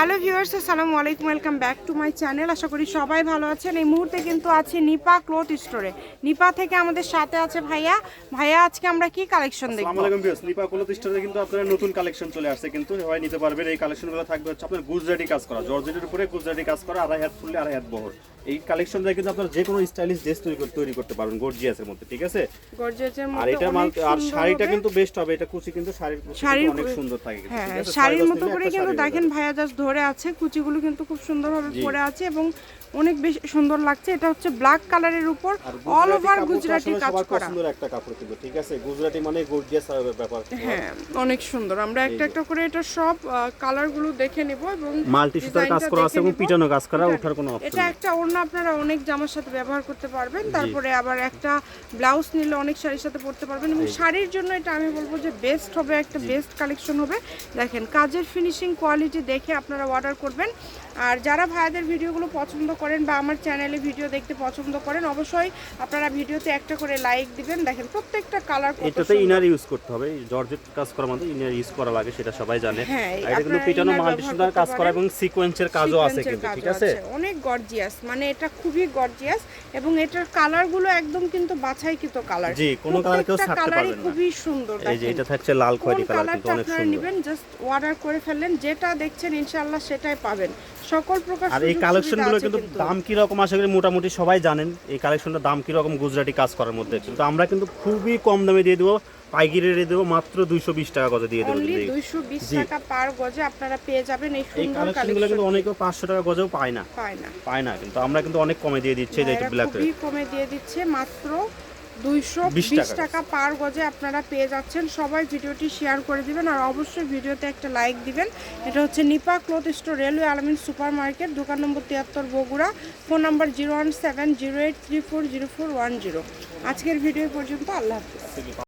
Hello viewers আসসালামু আলাইকুম welcome back to my channel. আশা করি সবাই ভালো আছেন। এই মুহূর্তে কিন্তু আছি নিপা ক্লথ স্টোরে। নিপা থেকে আমাদের সাথে আছে ভাইয়া। ভাইয়া আজকে আমরা কি কালেকশন দেখব? আসসালামু আলাইকুম ভিউয়ার্স লিপা কোলথ স্টোরে কিন্তু আপনারা নতুন কালেকশন চলে আসছে কিন্তু সবাই নিতে পারবেন। এই কালেকশনগুলো থাকবে হচ্ছে আপনার গুজরাটি কাজ করা। জর্জেটের উপরে গুজরাটি কাজ করা আড়াই হাত ফুললে আড়াই হাত বহর। এই কালেকশন দিয়ে কিন্তু আপনারা যে কোনো স্টাইলিশ ড্রেস তৈরি করতে তৈরি করতে পারবেন গর্জিয়াসের মধ্যে ঠিক আছে? গর্জিয়াসের আর এটা মাল আর শাড়িটা কিন্তু বেস্ট হবে। এটা কুচি কিন্তু শাড়ির অনেক সুন্দর থাকে কিন্তু, হ্যাঁ শাড়ির মতো করে কিন্তু দেখেন ভাইয়া জাস্ট ধরে আছে কুচিগুলো কিন্তু খুব সুন্দরভাবে। পরে আছে এবং অনেক বেশি সুন্দর লাগছে। এটা হচ্ছে ব্ল্যাক কালারের উপর অল ওভার গুজরাটি কাজ করা। পছন্দের একটা কাপড় কিন্তু ঠিক আছে? গুজরাটি মানে গর্জিয়াস ব্যাপার। হ্যাঁ অনেক সুন্দর। আমরা একটা একটা করে এটা সব কালারগুলো দেখে নেব এবং মাল্টি সুতার কাজ করা আছে এবং পিটানো কাজ করা ওঠার কোনো অপশন এটা একটা ওড়না আপনারা অনেক জামার সাথে ব্যবহার করতে পারবেন। তারপরে আবার একটা ব্লাউজ নিলে অনেক শাড়ির সাথে পরতে পারবেন এবং শাড়ির জন্য এটা আমি বলব যে বেস্ট হবে একটা বেস্ট কালেকশন হবে। দেখেন কাজের ফিনিশিং কোয়ালিটি দেখে আপনারা অর্ডার করবেন। আর যারা ভাইয়াদের ভিডিওগুলো পছন্দ করেন বা আমার চ্যানেলে ভিডিও দেখতে পছন্দ করেন অবশ্যই আপনারা ভিডিওতে একটা করে লাইক দিবেন। দেখেন প্রত্যেকটা কালার এটাতে। ইনার ইউজ করতে হবে। জর্জেট কাজ করার মধ্যে ইনার ইউজ করা লাগে সেটা সবাই জানে। হ্যাঁ, এটা কিন্তু পিটানো inner মাল্টি ব্যবহার সুতার করতে কাজ করা এবং সিকোয়েন্সের কাজও আছে কিন্তু ঠিক আছে? অনেক গর্জিয়াস মানে এটা খুবই গর্জিয়াস এবং এটার কালারগুলো একদম কিন্তু বাছাইকৃত কালার জি, কোনো কালার কেউ ছাড়তে পারবেন না। খুবই সুন্দর এই যে এটা থাকছে লাল খয়েরি কালার কিন্তু অনেক আপনারা সুন্দর। নেবেন জাস্ট অর্ডার করে ফেললেন যেটা দেখছেন ইনশাআল্লাহ সেটাই পাবেন। সকল প্রকার আর এই সুযোগ কালেকশনগুলো কিন্তু দাম কি রকম আশা করি মোটামুটি সবাই জানেন এই কালেকশনটা দাম কি রকম গুজরাটি কাজ করার মধ্যে। কিন্তু আমরা কিন্তু খুবই কম দামে দিয়ে দেবো পাইকারি রেটে দেবো মাত্র দুইশো বিশ টাকা গজে দিয়ে দেবো দুইশো বিশ। টাকা পার গজে আপনারা পেয়ে যাবেন এই সুন্দর কালেকশনগুলো কিন্তু অনেকেও পাঁচশো টাকা গজেও পায় না। পায় না। পায় না কিন্তু আমরা কিন্তু অনেক কমে দিয়ে দিচ্ছি এই যে ব্ল্যাক খুবই কমে দিয়ে দিচ্ছে মাত্র দুইশো 20 বিশ টাকা। টাকা পার গজে আপনারা পেয়ে যাচ্ছেন। সবাই ভিডিওটি শেয়ার করে দিবেন আর অবশ্যই ভিডিওতে একটা লাইক দিবেন। এটা হচ্ছে Nipa cloth store railway Almin super market দোকান নম্বর তিয়াত্তর Bogura phone number zero one seven zero eight three four zero four one zero. আজকের ভিডিও পর্যন্ত আল্লাহ হাফিজ।